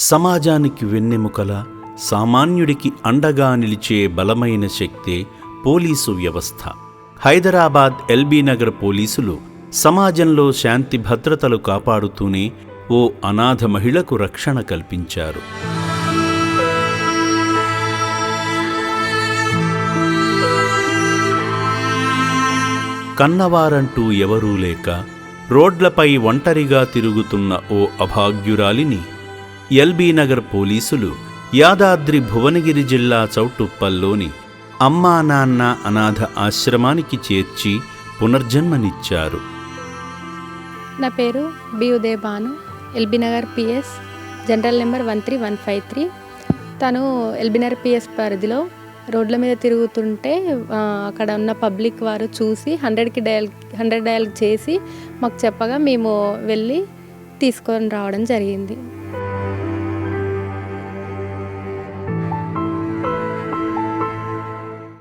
సమాజానికి వెన్నెముకల సామాన్యుడికి అండగా నిలిచే బలమైన శక్తే పోలీసు వ్యవస్థ. హైదరాబాద్ ఎల్బీ నగర్ పోలీసులు సమాజంలో శాంతి భద్రతలు కాపాడుతూనే ఓ అనాథ మహిళకు రక్షణ కల్పించారు. కన్నవారంటూ ఎవరూ లేక రోడ్లపై ఒంటరిగా తిరుగుతున్న ఓ అభాగ్యురాలిని ఎల్బీ నగర్ పోలీసులు యాదాద్రి భువనగిరి జిల్లా చౌటుప్పల్లోని అమ్మా నాన్న అనాథ ఆశ్రమానికి చేర్చి పునర్జన్మనిచ్చారు. నా పేరు B Uday Bhanu LB Nagar PS general number one three one five three. తను ఎల్బీనగర్ పిఎస్ పరిధిలో రోడ్ల మీద తిరుగుతుంటే అక్కడ ఉన్న పబ్లిక్ వారు చూసి హండ్రెడ్కి డయల్ హండ్రెడ్ డయల్ చేసి మాకు చెప్పగా మేము వెళ్ళి తీసుకొని రావడం జరిగింది.